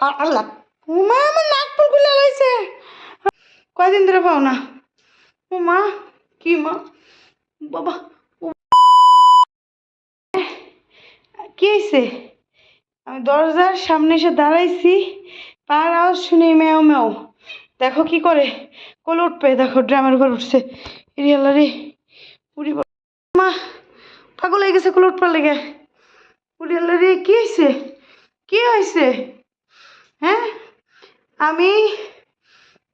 আল্লাহ, উমা, আমার ফুল খুলে লাইছে কয়দিন ধরে পাও না? ও মা কি মা? বাবা কি হয়েছে? আমি দরজার সামনে এসে দাঁড়াইছি, পার আওয়াজ শুনি মেও মেও। দেখো কি করে? কোল উঠবে, দেখো, ড্রামের উপর উঠছে। রিয়ালা রে উড়ি মা, পাগল হয়ে গেছে কোল উঠবার লেগে। উড়িয়ালা রে, কি হয়েছে? কি হয়েছে? হ্যাঁ? আমি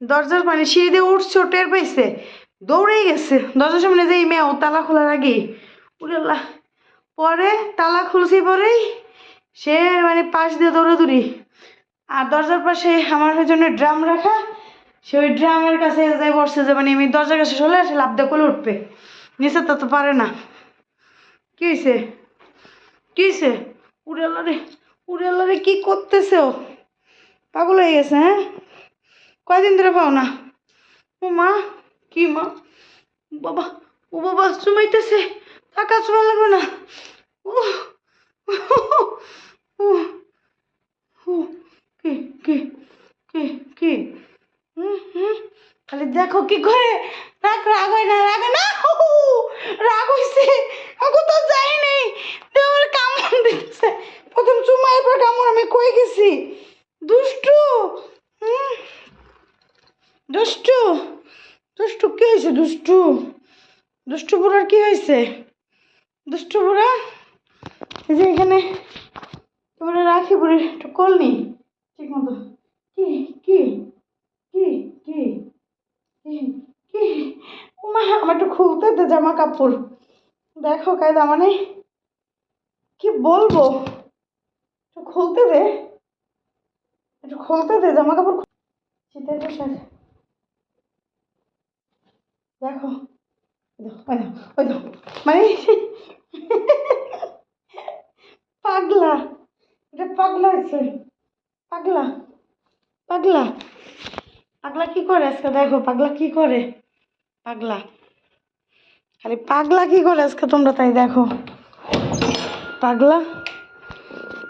দরজার মানে সিঁড়ি দিয়ে উঠছে, ও টের পাইছে। দৌড়েই গেছে। দরজার সামনে যেই মেয়েও তালা খোলার আগেই। উড়াল্লা পরে তালা খুলছি পরেই সে মানে পাশ দিয়ে দৌড়াদৌড়ি। আর দরজার পাশে আমার জন্য ড্রাম রাখা, সে ওই ড্রামের কাছে যাই বসছে যে মানে আমি দরজার কাছে চলে আসে লাভ দিয়ে উঠবে। নিচে তা তো পারে না। কি হয়েছে কি হয়েছে উড়াল্লা রে উড়াল্লা রে, কি করতেছে ও? পাগল হয়ে গেছে হ্যাঁ? কয়দিন ধরে পাও না? ও মা, কি মা? বাবা, ও বাবা চুমাইতেছে টাকা চুমা লাগবে না। ও কি কি কি কি? খালি দেখো কি করে। রাগ রাগ হয় না, রাগ না রাগ হয়েছে আমি তো যাইনি দেওয়ার কামড় দিতেছে। প্রথম চুমা এরপর কামড় আমি কই গেছি দুষ্টু হুম দুষ্টু দুষ্টু, কি হয়েছে দুষ্টু? দুষ্টু বুড়ার কি হয়েছে? দুষ্টু বুড়া, এই যে এখানে তোমরা রাখি বুড়ি, একটু করনি ঠিক মতো। কি কি কি কি কি মা আমার একটু খুলতে দে জামা কাপড়। দেখো কায়দা মানে কি বলব? একটু খুলতে দে, একটু খুলতে দে জামা কাপড় শীতের পোশাক। দেখো, ওই। মানে পাগলা, এটা পাগলা আছে পাগলা পাগলা। পাগলা কি করে আজকে? দেখো, পাগলা কি করে? পাগলা। খালি পাগলা কি করে আজকে তোমরা তাই দেখো? পাগলা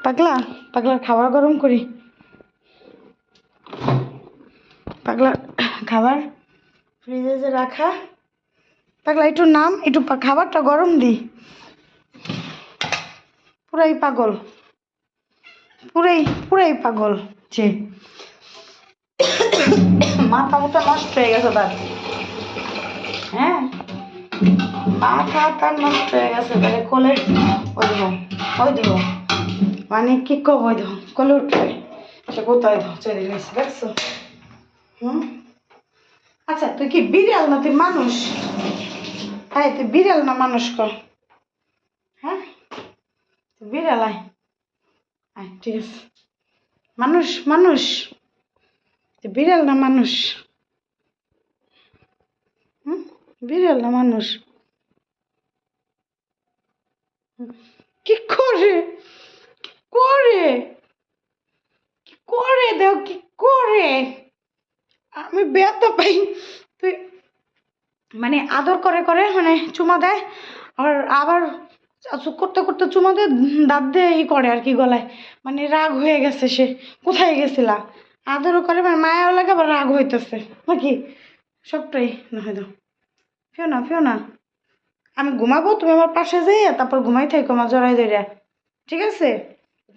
পাগলা, পাগলার খাবার গরম করি। পাগলা খাবার ফ্রিজে যে রাখা, পাগলা, একটু নাম, একটু খাবারটা গরম দি। পুরাই পাগল। পুরাই পুরাই পাগল যে। মাথা মুথা নষ্ট হয়ে গেছে তার। হ্যাঁ? মাথা তার নষ্ট হয়ে গেছে তাহলে কোলে ওই দেব ওই দেব মানে কি কব ওই দেব কোলে উঠবে। সে কোথায় দেব চলে গেছে, দেখছ? হুম? আচ্ছা তুই কি বিড়াল না তুই মানুষ? হ্যাঁ তুই বিড়াল না মানুষ কর হ্যাঁ? বিড়াল, আয়। আয়, ঠিক আছে। মানুষ মানুষ। তুই বিড়াল না মানুষ? হুম? বিড়াল না মানুষ? কি করে? করে? কি করে দেও, কি করে? আমি ব্যথা পাই তুই মানে আদর করে করে মানে চুমা দেয় আর আবার চুপ করতে করতে চুমা দিয়ে দাঁত দিয়ে ই করে আর কি গলায়। মানে রাগ হয়ে গেছে সে। কোথায় গেছিলা? আদরও করে মানে মায়াও লাগে, আবার রাগ হইতেছে। নাকি? সবটাই না হয় ফেও না ফেও না। আমি ঘুমাবো, তুমি আমার পাশে যাই তারপর ঘুমাই থাকো আমার জড়াই ধরে ঠিক আছে?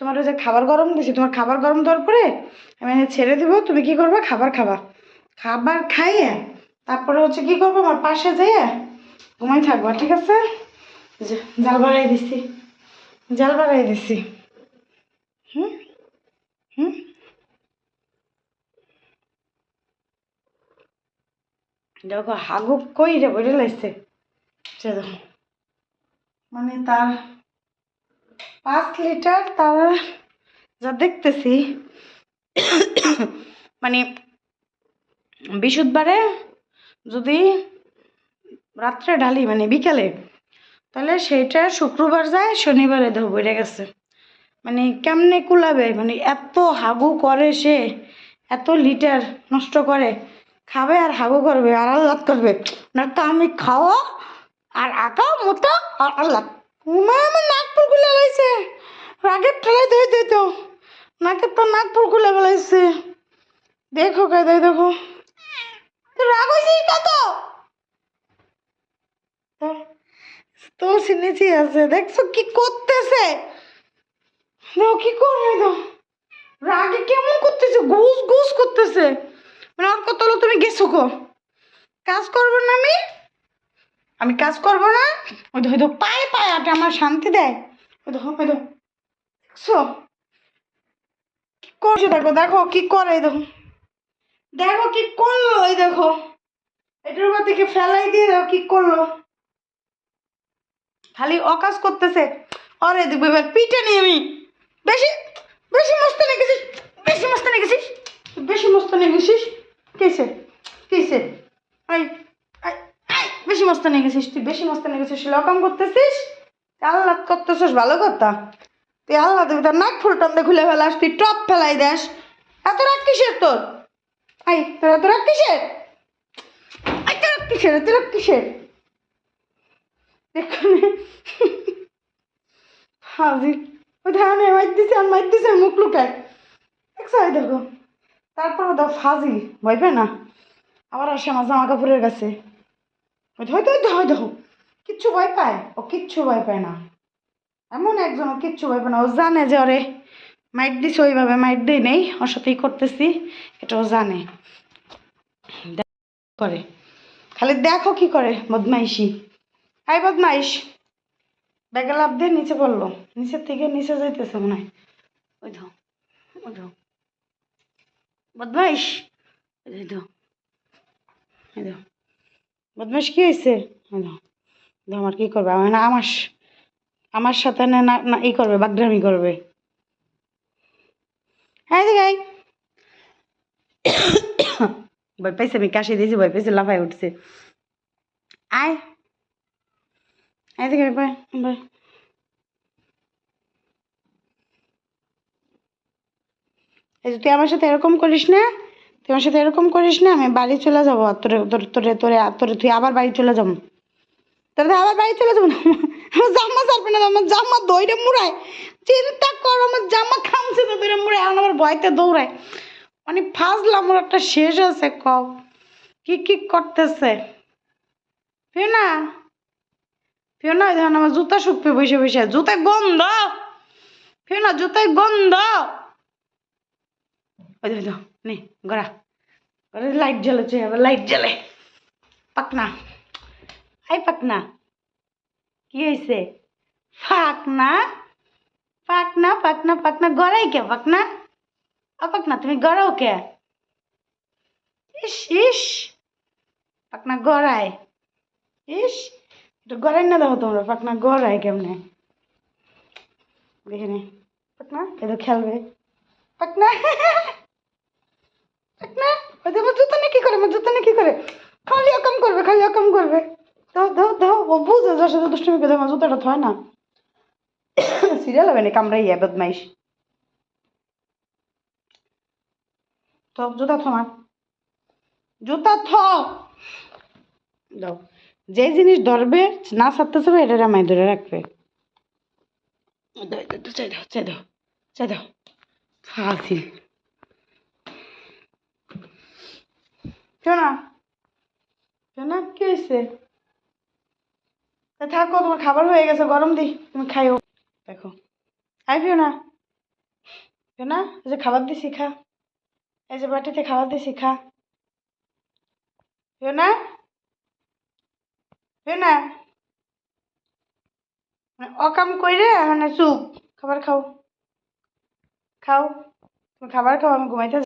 তোমার ওই যে খাবার গরম দিছি, তোমার খাবার গরম দেওয়ার পরে আমি ছেড়ে দিব, তুমি কি করবে? খাবার খাবা। খাবার খাইয়ে তারপরে হচ্ছে কি করব? আমার পাশে যেয়ে ঘুমাই থাকব, ঠিক আছে? জাল বাড়াই দিছি, জাল বাড়াই দিছি। দেখো হাগু কই রে বলে লাগছে মানে তার পাঁচ লিটার তার যা দেখতেছি মানে বৃহস্পতিবারে যদি রাত্রে ঢালি মানে বিকালে, তাহলে সেইটা শুক্রবার যায়, শনিবারে বেড়ে গেছে। মানে কেমনে কুলাবে? মানে এত হাগু করে সে, এত লিটার নষ্ট করে, খাবে আর হাগু করবে, আর আল্লাহ করবে। না তো আমি খাওয়া আর আঁকাও মোটা আর আল্লাহ উমা, আমার নাক পুকুলে লাইছে রাগের ঠেলাই ধরে দিত। নাকে তো নাক পুর খুলে ফেলাইছে। দেখো কায়দায় দেখো। রাগ নিচে আছে, দেখছ কি করতেছে? কি করবে রাগে কেমন করতেছে? করতেছে। কত তুমি গেছো গো কাজ করব না আমি? আমি কাজ করব না? ওই হয়তো পায়ে পায়ে আটে আমার শান্তি দেয়। ওই দেখো ওই দেখো, দেখছ? কি করছে দেখো দেখো কি করে দেখো। দেখো কি করল, এই দেখো। এটার উপর থেকে ফেলাই দিয়ে দেখো কি করল। খালি অকাজ করতেছে। অরে দেখব এবার পিঠে নিয়ে আমি। বেশি বেশি মস্ত গেছিস, বেশি মস্ত গেছিস। বেশি মস্ত গেছিস? কিসে কিসে আই আই আই, বেশি মস্ত গেছিস তুই, বেশি মস্ত গেছিস লকাম করতেছিস? আল্লাহ করতেছিস, ভালো কথা। তুই আল্লাহ তুই তোর নাক ফুল টান্দে খুলে ফেলাস, তুই টপ ফেলাই দেস। এত রাগ কিসের তোর? আই, তোর এত রাগ কিসের? আই, তোর কিসের? এত রাগ কিসের? দেখুন হাজির। ওই ধারণে মাইর আর মাইর দিছে মুখ লুকায় দেখছ দেখো। তারপর তো ফাজি ভয় পায় না? আবার আসে আমার জামা কাপড়ের কাছে দেখো ওই দেখো কিচ্ছু ভয় পায়? ও কিচ্ছু ভয় পায় না। এমন একজন, ও কিচ্ছু ভয় পায় না। ও জানে যে ওরে মাইট দিছে ওইভাবে মাইট দিই নেই, ওর সাথেই করতেছি, এটাও জানে। করে। খালি দেখো কি করে, বদমাইশি। আই বদমাইশ। ব্যাগে লাভ দিয়ে নিচে পড়ল। নিচের থেকে নিচে যাইতেছে মনে হয়। ওই ধো ওই ধো বদমাইশ। ধো বদমাইশ কি হয়েছে আমার কি করবে? আমার আমার সাথে না, ই করবে, বাগডামি করবে। হ্যাঁ দেখাই ভয় পাইছে আমি কাশি দিয়েছি ভয় পাইছে লাফাই উঠছে আয় আয় দেখে বাই বাই এই যে তুই আমার সাথে এরকম করিস না তুই আমার সাথে এরকম করিস না আমি বাড়ি চলে যাব তোরে তোরে তোরে তোরে তোরে তুই আবার বাড়ি চলে যাব। তোরে আবার বাড়ি চলে যাব না? আমার জামা ছাড়বে না, আমার জামা দৌড়ে মুড়ায়। চিন্তা কর, আমার জামা খামছে তো দৌড়ে মুড়ায়, এখন আমার ভয়তে দৌড়ায়। মানে ফাজলাম ওর একটা শেষ আছে, কও। কি কি করতেছে? ফিওনা ওই দেখেন আমার জুতা শুকবে, বসে বসে। জুতায় গন্ধ? ফিওনা জুতায় গন্ধ? ওই দেখো নে, গড়া। লাইট জ্বলেছে, আবার লাইট জ্বলে। পাকনা। হাই পাকনা। কি হয়েছে ফাকনা? পাকনা পাকনা পাকনা গড়াই কে পাকনা ও পাকনা তুমি গড়াও কে? ইস ইস পাকনা গড়ায় ইস, একটু গড়াই না দেখো তোমরা পাকনা গড়ায় কেমনে? দেখে নে। পাকনা এ খেলবে পাকনা পাকনা ওই দেখো জুতো না কি করে জুতো না কি করে? খালি অকম করবে, খালি অকম করবে। দাও দাও দাও ও বুঝে যার সাথে দুষ্টুমি করে আমার জুতোটা থয় না। সিরিয়াল হবে না কামড়াইয়া বদমাইশ। তো জুতা থমার জুতা থ। দাও যে জিনিস ধরবে, না ছাড়তে এটা রামাই ধরে রাখবে। চাই দাও কি হয়েছে তা থাকো, তোমার খাবার হয়ে গেছে, গরম দি, তুমি খাইও। দেখো। আইবিও না না এই যে খাবার দিছি, খা। এই যে বাটিতে খাবার দিছি, খা। না না মানে অকাম কইরে মানে চুপ, খাবার খাও। খাও, তুমি খাবার খাও, আমি ঘুমাইতে